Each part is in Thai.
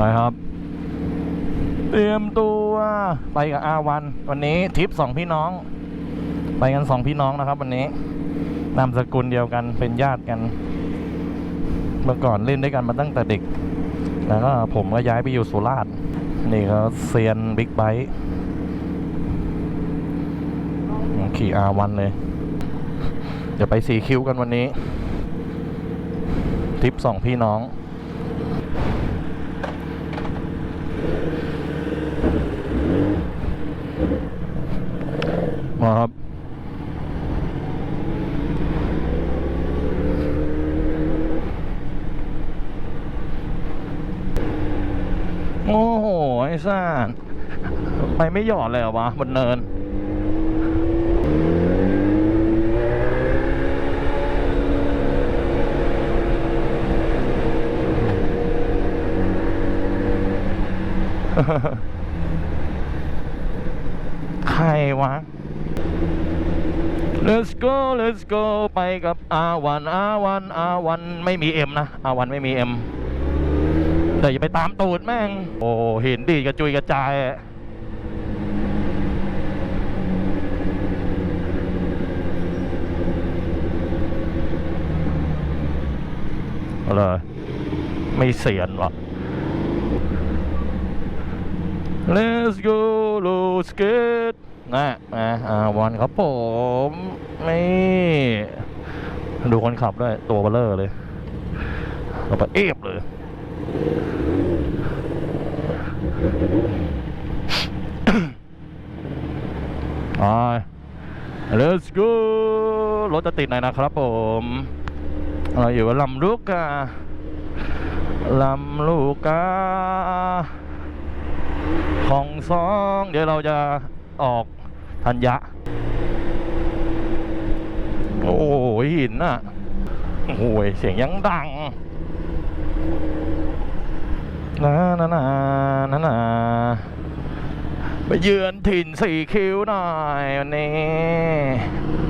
ไปครับ เตรียมตัวไปกับอาวัน วันนี้ทริปสองพี่น้อง ไปกันสองพี่น้องนะครับ วันนี้นามสกุลเดียวกันเป็นญาติกันเมื่อก่อนเล่นด้วยกันมาตั้งแต่เด็ก แล้วก็ผมก็ย้ายไปอยู่สุราษฎร์นี่ก็เซียนบิ๊กไบค์ขี่อาวันเลยเดี๋ยวไปสีคิ้วกันวันนี้ทริปสองพี่น้อง โอ้โห ไอ้ซ่านไปไม่หยอดเลยเหรอวะบนเนิน ใครวะ Let's go Let's go ไปกับอาวันอาวันอาวันไม่มีเอ็มนะอาวันไม่มีเอ็ม แต่อย่าไปตามตูดแม่ง โอ้เห็นดีกระจุยกระจายอะเอาเลยไม่เสียนหรอก Let's go let's get นะมาอ่าวันครับผมนี่ดูคนขับด้วย ตัวเบลเลอร์เลยเราไปเอฟเลย let's go รถจะติดหน่อยนะครับผมเราอยู่ลำลูกกาลำลูกกาของสอง เดี๋ยวเราจะออกธัญญะ โอ้ยหินน่ะโอ้ยเสียงยังดัง นะนะนะนะนะไปเยือนถิ่นสี่คิ้วหน่อยวันนี้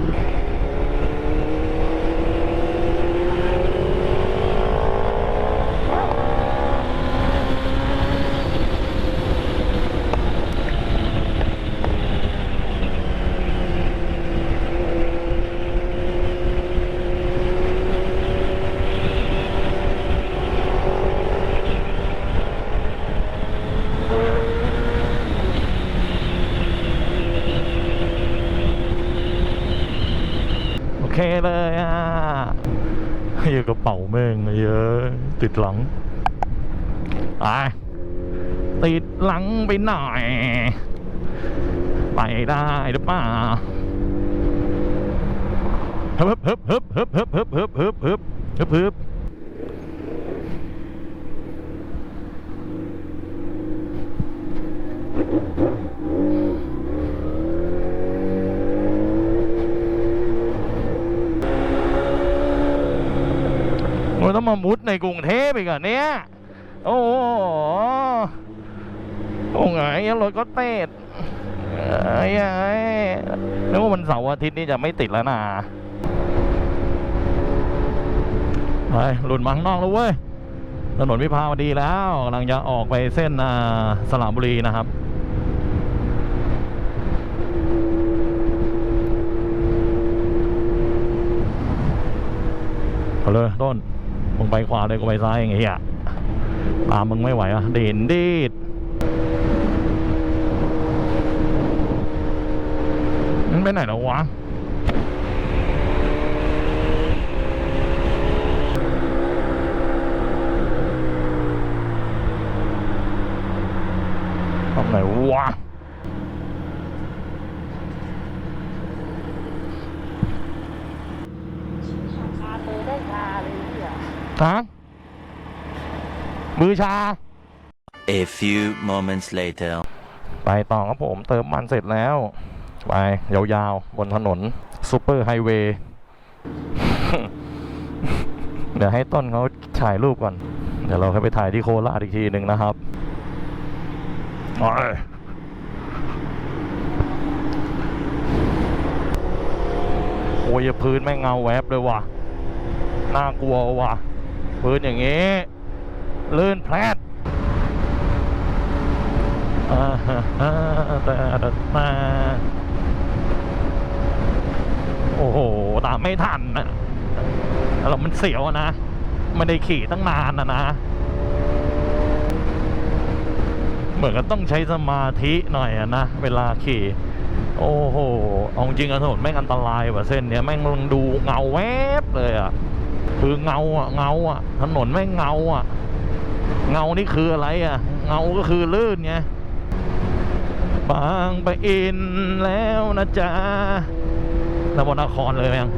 เคเลยอะอยู่กระเป๋าแม่งเยอะ ติดหลังไปติดหลังไปหน่อย ไปได้หรือเปล่าฮึบฮึบฮึบฮึบฮึบฮึบฮึบฮึบฮึบฮึบฮึบ มันต้องมามุดในกรุงเทพอีกเหรอะเนี่ย โอ้โหโอ้ไงรถก็เตดไอ้ไอ้นึกว่าวันเสาร์อาทิตย์นี้จะไม่ติดแล้วนะไปหลุดมาข้างนอกแล้วเว้ย ถนนวิภาวดีแล้วกำลังจะออกไปเส้นสระบุรีนะครับเอาเลยต้น มึงไปขวาเลยกูไปซ้ายอย่างเงี้ยตามมึงไม่ไหวอะเด่นดีดมันไปไหนแล้ววะทำไหนวะ ชามือได้ชาเลยเนี่ย ฮะมือชา A few moments later. ไปต่อครับผมเติมมันเสร็จแล้ว ไป ยาวๆ บนถนนซูเปอร์ไฮเวย์เดี๋ยวให้ต้นเขาถ่ายรูปก่อน เดี๋ยวเราค่อยไปถ่ายที่โคราชอีกทีหนึ่งนะครับโอ้ยโอ้ยพื้นแม่งเงาแวบเลยว่ะ น่ากลัวว่ะ พื้นอย่างงี้ ลื่นแพลดโอ้โห ตามไม่ทันนะแล้วมันเสียวนะ ไม่ได้ขี่ตั้งนานนะนะ เหมือนกับต้องใช้สมาธิหน่อยอะนะ เวลาขี่ โอ้โห เอาจริงอะถนนแม่งอันตรายว่ะเส้นเนี้ยแม่งลองดูเงาแวบเลยอะ คือเงาอะเงาอะ ถนนแม่เงาอะ เงานี่คืออะไรอะ เงาก็คือลื่นไงบางไปอินแล้วนะจ๊ะนวนครเลยยัง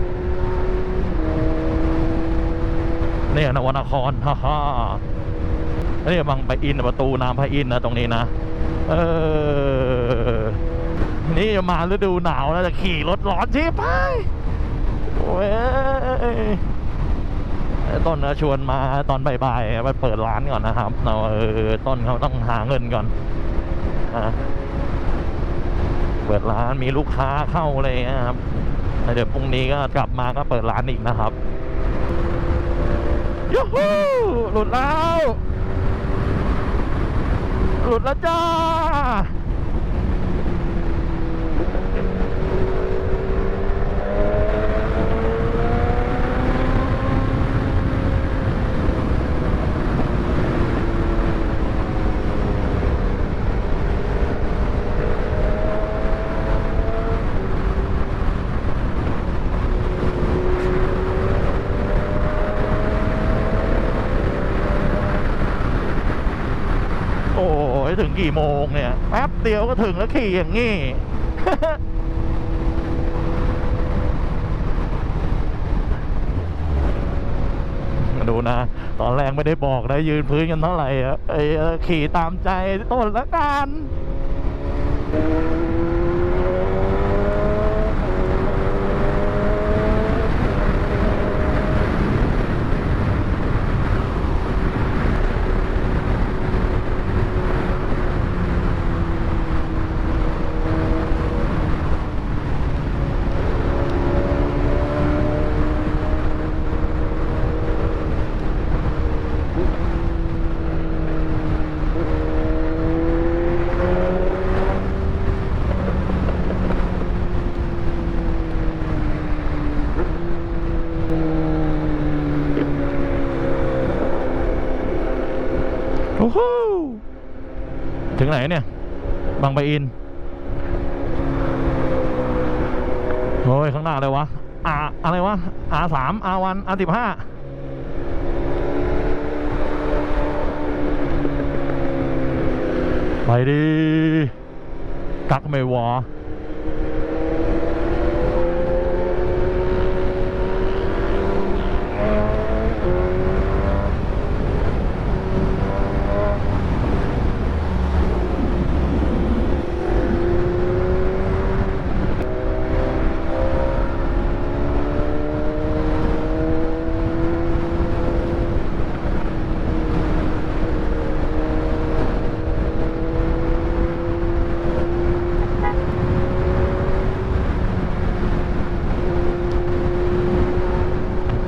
เนี่ยนวนครฮ่าฮ่าเนี่ยบางไปอินประตูน้ำพระอินนะตรงนี้นะเออนี่มาฤดูหนาวแล้วจะขี่รถร้อนชิบไปโอ้ยไอ้ ต้นชวนมาตอนบ่ายๆไปเปิดร้านก่อนนะครับเราเออต้นเขาต้องหาเงินก่อนอเปิดร้านมีลูกค้าเข้าอะไรอย่างเลยครับเดี๋ยวพรุ่งนี้ก็กลับมาก็เปิดร้านอีกนะครับยูฮูหลุดแล้วหลุดแล้วจ้า โอ้ยถึงกี่โมงเนี่ย แป๊บเดียวก็ถึงแล้วขี่อย่างงี้ดูนะ ตอนแรกไม่ได้บอกนะ ยืนพื้นกันเท่าไหร่อะไอ้ขี่ตามใจต้นละกัน โอ้โหถึง ไหนเนี่ย บางปะอิน โอ้ย ข้างหน้าอะไรวะอาอะไรวะอาสามอาวันอาสิบห้าไปดีกักไม่วอ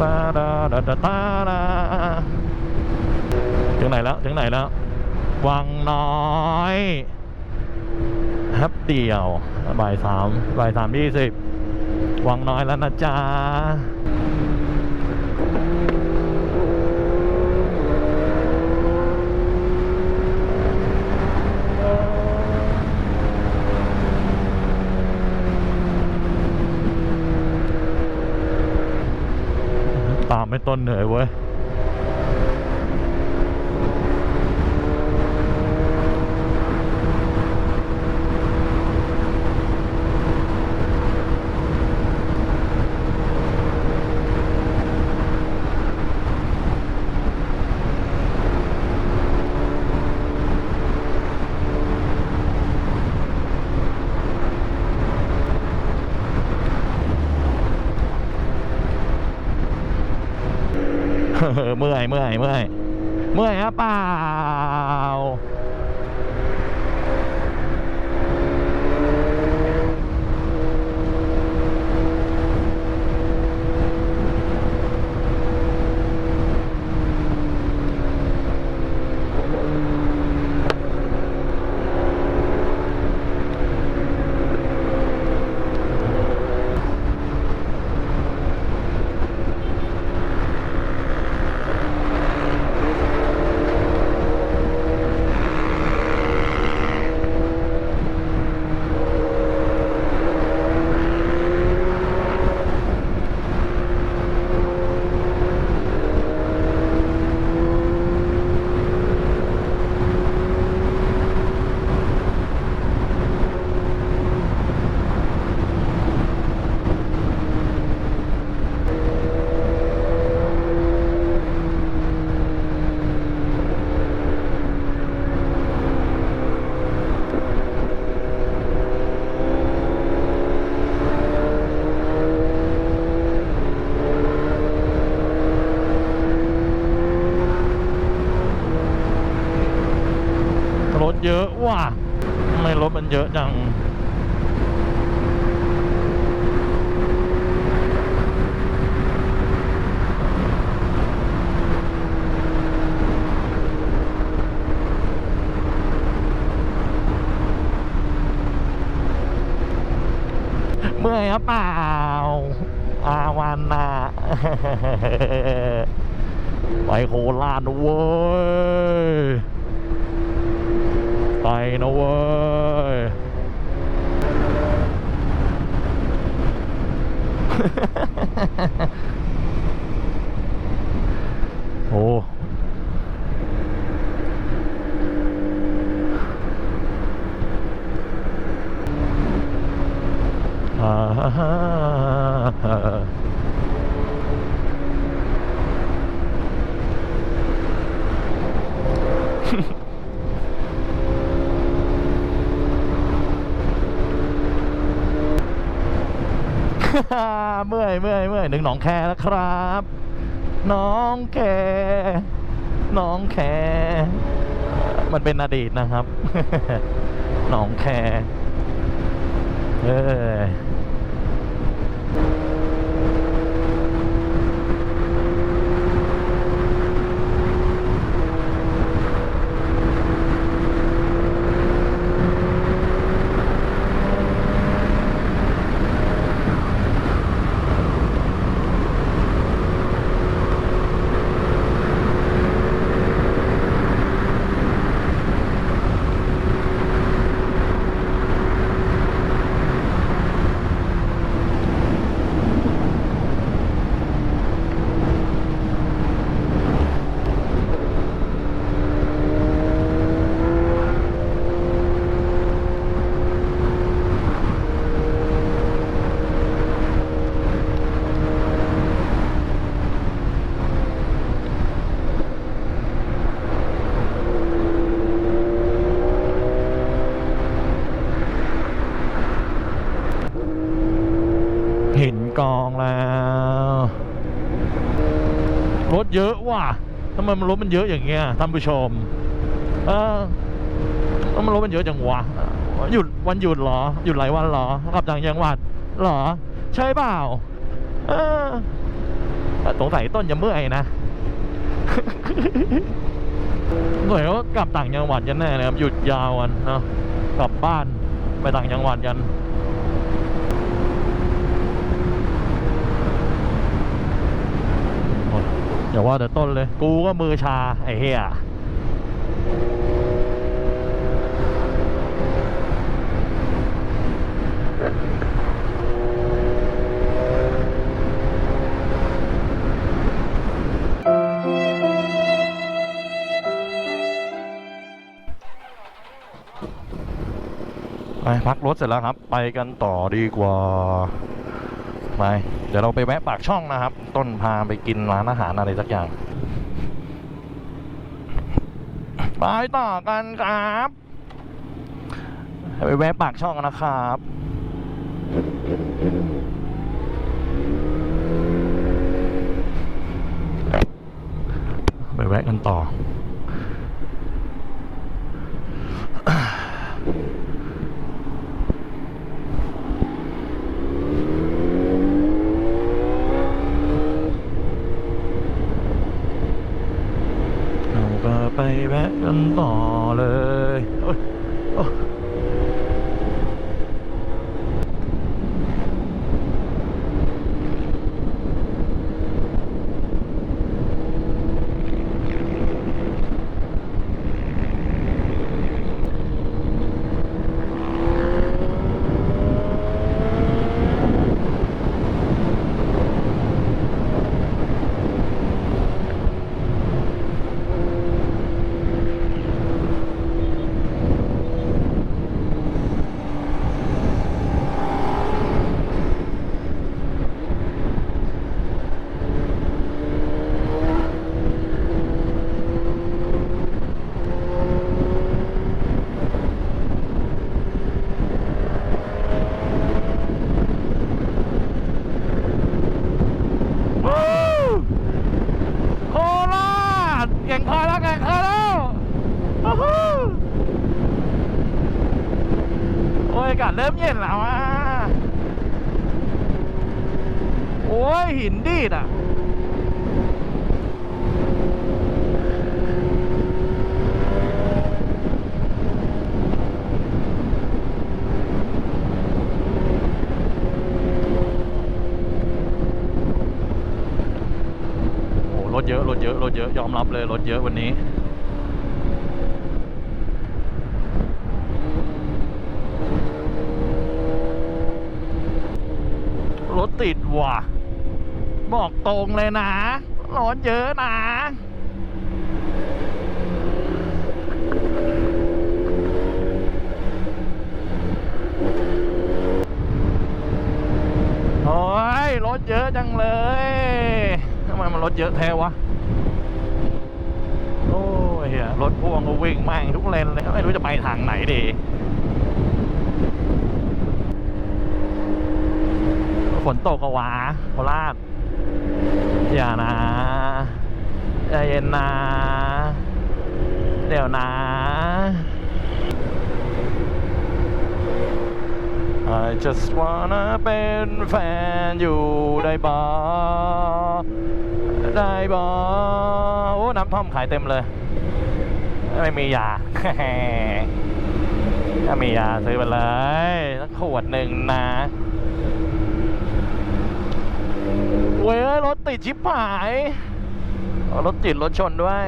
ตาดาดาดาตาดาถึงไหนแล้ว ถึงไหนแล้ว วังน้อยแฮปเดียวบ่ายสามบ่า ยสามยี่สิบวังน้อยแล้วนะจ๊ะตามไม่ต้นเหนื่อยเว้ย เมื่อยเมื่อยเมื่อยเมื่อยฮะเปล่า เรถเยอะว่ะทำไมรถมันเยอะจัง เมื่อยหรือเปล่า อาวันนะไปโคราชเว้ย ไปนะเว้ย โอ้ อ่าฮ่าฮ่า เมื่อยเมื่อยเมื่อยหนึ่งหนองแคแล้วครับน้องแคน้องแคมันเป็นอดีตนะครับ หนองแค เออ เห็นกองแล้ว รถเยอะว่ะทำไมมันรถมันเยอะอย่างเงี้ยท่านผู้ชม เออทำไมรถมันเยอะจังวะหยุดวันหยุดเหรอ หยุดหลายวันเหรอกลับจากจังหวัดเหรอ ใช่เปล่า เออสงสัยต้นจะเมื่อยนะหน่วยก็กลับต่างจังหวัดกันแน่เลยครับหยุดยาวกันเนาะกลับบ้านไปต่างจังหวัดกัน อย่าว่าแต่ต้นเลย กูก็มือชา ไอ้เหี้ยไปพักรถเสร็จแล้วครับ ไปกันต่อดีกว่า ไป เดี๋ยวเราไปแวะปากช่องนะครับ ต้นพาไปกินร้านอาหารอะไรสักอย่าง ไปต่อกันครับไปแวะปากช่องนะครับไปแวะกันต่อ เราก็ไป แวะกันต่อเลยโอ้ย รถเยอะยอมรับเลยรถเยอะวันนี้รถติดว่ะ บอกตรงเลยนะรถเยอะนะโอ้ยรถเยอะจังเลยทำไมมันรถเยอะแท้วะ เหี้ยรถพ่วงก็วิ่งแม่งทุกเลนเลยไม่รู้จะไปทางไหนดีฝนตกกวะโคราชอย่านะใจเย็นนะเดี๋ยวนะ I just wanna เป็นแฟนอยู่ได้บอได้บอโอ้ น้ำท่อมขายเต็มเลย ไม่มียา ถ้ามียาซื้อไปเลยสักขวดหนึ่งนะเว้ยรถติดชิบหายรถติดรถชนด้วย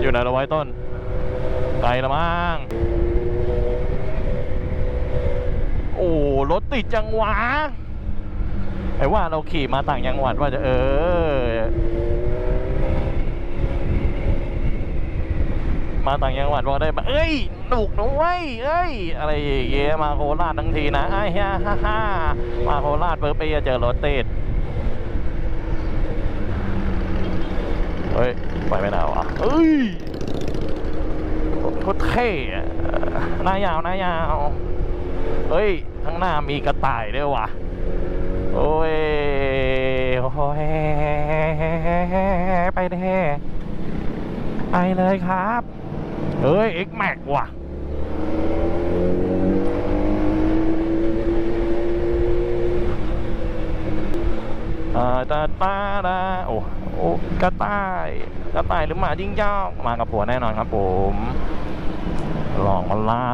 อยู่ไหนเราไว้ต้นไกลละมั้งโอ้รถติดจังหวะ ไอ้ว่าเราขี่มาต่างจังหวัดว่าจะเออ มาต่างจังหวัดว่าได้เอ้ยหนุกนะเว้ยเอ้ย อะไรอย่างเงี้ยมาโคราชทั้งทีนะไอ้ฮ่าฮ่าฮ่ามาโคราชเปิดไปจะเจอรถติดเฮ้ยไปไม่ได้วะเอ้ยโคตรเท่อะหน้ายาวหน้ายาว เฮ้ย ข้างหน้ามีกระต่ายด้วยว่ะ โอ้ยโอ้ยไปเด้ไปเลยครับเฮ้ย X Max ว่ะอ่าตาตาตาโอ้โอ้กระต่ายกระต่ายหรือหมาจิ้งจอกมากับผัวแน่นอนครับผมหลองล่า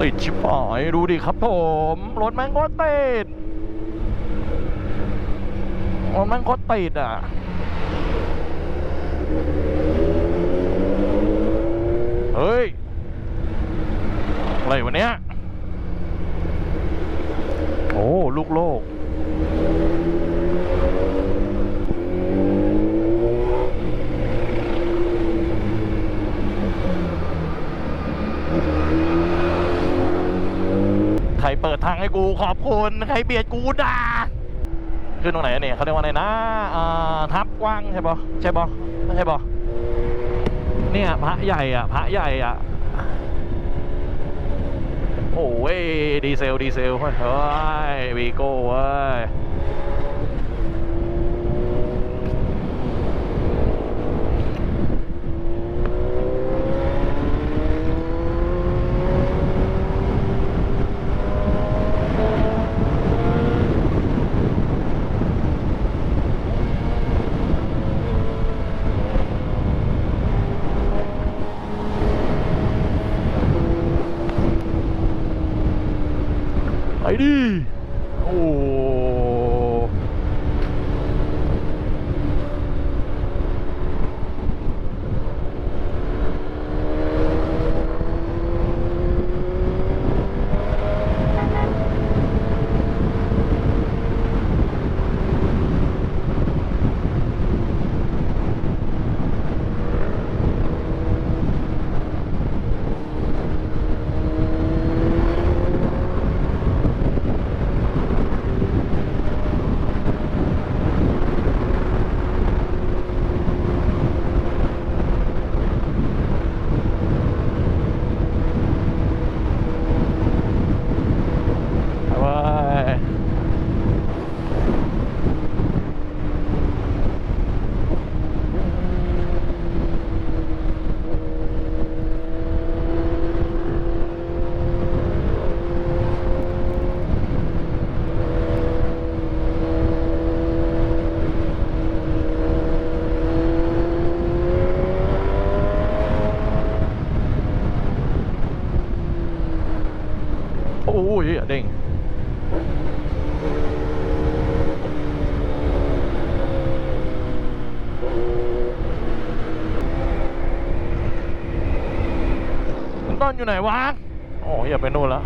ติดชิบหายดูดิครับผม รถแม่งก็ติดรถแม่งก็ติดอะเฮ้ย อะไรวะเนี้ยโอ้ ลูกโลก ใครเปิดทาง ให้กูขอบคุณใครเบียดกูด่าขึ้นตรงไหนเนี่ยเขาเรียกว่าอะไรนะอ่าทับกว้างใช่ปะใช่ปะไม่ใช่ปะเนี่ยพระใหญ่อะพระใหญ่อะโอ้ยดีเซลดีเซลเฮ้ยวีโก้เว้ย ไป เหี้ยเต้นอยู่ไหนวะโอ้ยอย่าไปโน่นละ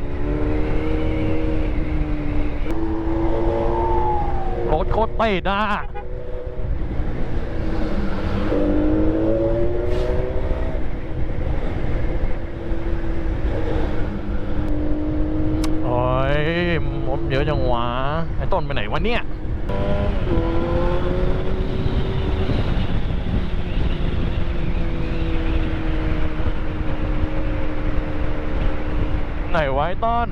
โคตรโคตรเตะนะ โอ้ยมดเยอะจังวะไอ้ต้นไปไหนวะเนี่ยไหนไว้ต้น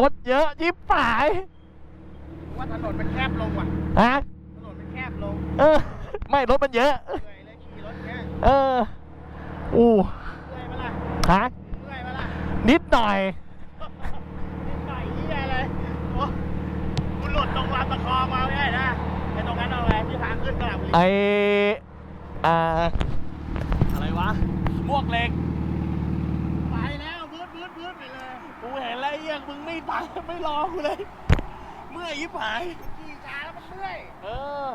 รถเยอะยิบปายว่าถนนมันแคบลงว่ะฮะถนนมันแคบลงเออ ไม่รถมันเยอะเหนื่อยเลยขี่รถเนี้ยเอออู้เมื่อยปะล่ะฮะเมื่อยปะล่ะนิดหน่อยนิดหน่อยเหี้ยเลยโอ้กูหลุดตรงลำตะคองมาไม่ได้นะไอ้ตรงนั้นเอาไงที่ทางขึ้นกระดับไออ่าอะไรวะมวกเหล็ก เหี้ยมึงไม่ไปไม่รอกูเลย เมื่อยยิบหายขี่ช้าแล้วมันเมื่อย เออ